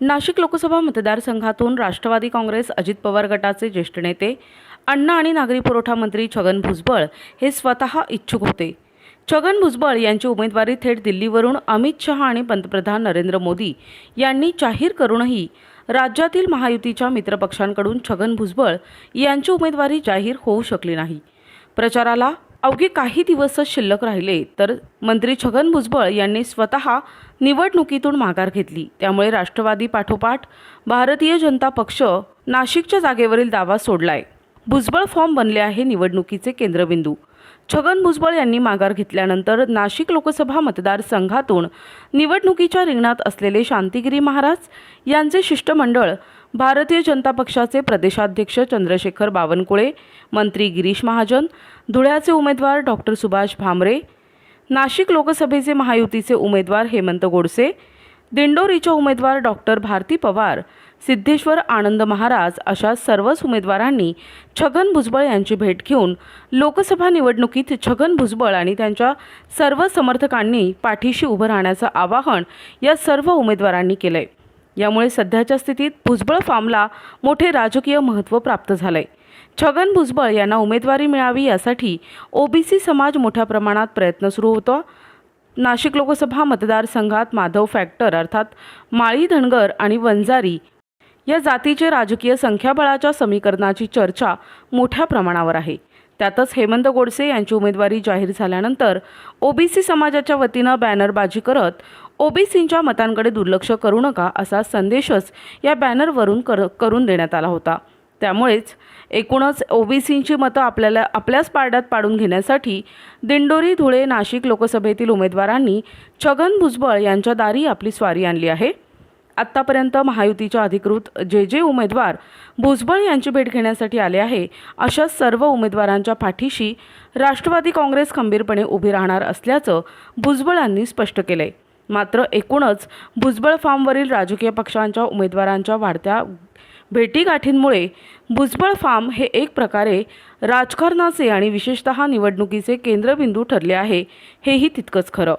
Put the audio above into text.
नाशिक लोकसभा मतदारसंघातून राष्ट्रवादी काँग्रेस अजित पवार गटाचे ज्येष्ठ नेते अन्न आणि नागरी पुरवठा मंत्री छगन भुजबळ हे स्वतः इच्छुक होते. छगन भुजबळ यांची उमेदवारी थेट दिल्लीवरून अमित शहा आणि पंतप्रधान नरेंद्र मोदी यांनी जाहीर करूनही राज्यातील महायुतीच्या मित्रपक्षांकडून छगन भुजबळ यांची उमेदवारी जाहीर होऊ शकली नाही. प्रचाराला अवघे काही दिवसच शिल्लक राहिले तर मंत्री छगन भुजबळ यांनी स्वतः निवडणुकीतून माघार घेतली. त्यामुळे राष्ट्रवादी पाठोपाठ भारतीय जनता पक्ष नाशिकच्या जागेवरील दावा सोडलाय. भुजबळ फॉर्म बनले आहे निवडणुकीचे केंद्रबिंदू. छगन भुजबळ यांनी माघार घेतल्यानंतर नाशिक लोकसभा मतदारसंघातून निवडणुकीच्या रिंगणात असलेले शांतिगिरी महाराज यांचे शिष्टमंडळ भारतीय जनता पक्षाचे प्रदेशाध्यक्ष चंद्रशेखर बावनकुळे मंत्री गिरीश महाजन धुळ्याचे उमेदवार डॉक्टर सुभाष भामरे नाशिक लोकसभेचे महायुतीचे उमेदवार हेमंत गोडसे दिंडोरीच्या उमेदवार डॉक्टर भारती पवार सिद्धेश्वर आनंद महाराज अशा सर्वच उमेदवारांनी छगन भुजबळ यांची भेट घेऊन लोकसभा निवडणुकीत छगन भुजबळ आणि त्यांच्या सर्व समर्थकांनी पाठीशी उभं राहण्याचं आवाहन या सर्व उमेदवारांनी केलंय. यामुळे सध्याच्या स्थितीत भुजबळ फार्मला मोठे राजकीय महत्त्व प्राप्त झालंय. छगन भुजबळ यांना उमेदवारी मिळावी यासाठी ओबीसी समाज मोठ्या प्रमाणात प्रयत्न सुरू होता. नाशिक लोकसभा मतदारसंघात माधव फॅक्टर अर्थात माळी धनगर आणि वंजारी या जातीचे राजकीय संख्याबळाच्या समीकरणाची चर्चा मोठ्या प्रमाणावर आहे. त्यातच हेमंत गोडसे यांची उमेदवारी जाहीर झाल्यानंतर ओबीसी समाजाच्या वतीनं बॅनरबाजी करत ओबीसींच्या मतांकडे दुर्लक्ष करू नका असा संदेशच या बॅनरवरून कर करून देण्यात आला होता. त्यामुळेच एकूणच ओबीसींची मतं आपल्याला आपल्याच पारड्यात पाडून घेण्यासाठी दिंडोरी धुळे नाशिक लोकसभेतील उमेदवारांनी छगन भुजबळ यांच्या दारी आपली स्वारी आणली आहे. आत्तापर्यंत महायुतीच्या अधिकृत जे जे उमेदवार भुजबळ यांची भेट घेण्यासाठी आले आहे अशा सर्व उमेदवारांच्या पाठीशी राष्ट्रवादी काँग्रेस खंबीरपणे उभी राहणार असल्याचं भुजबळांनी स्पष्ट केलंय. मात्र एकूणच भुजबळ फार्मवरील राजकीय पक्षांच्या उमेदवारांच्या वाढत्या भेटीगाठींमुळे भुजबळ फार्म हे एक प्रकारे राजकारणाचे आणि विशेषतः निवडणुकीचे केंद्रबिंदू ठरले आहे हेही तितकंच खरं.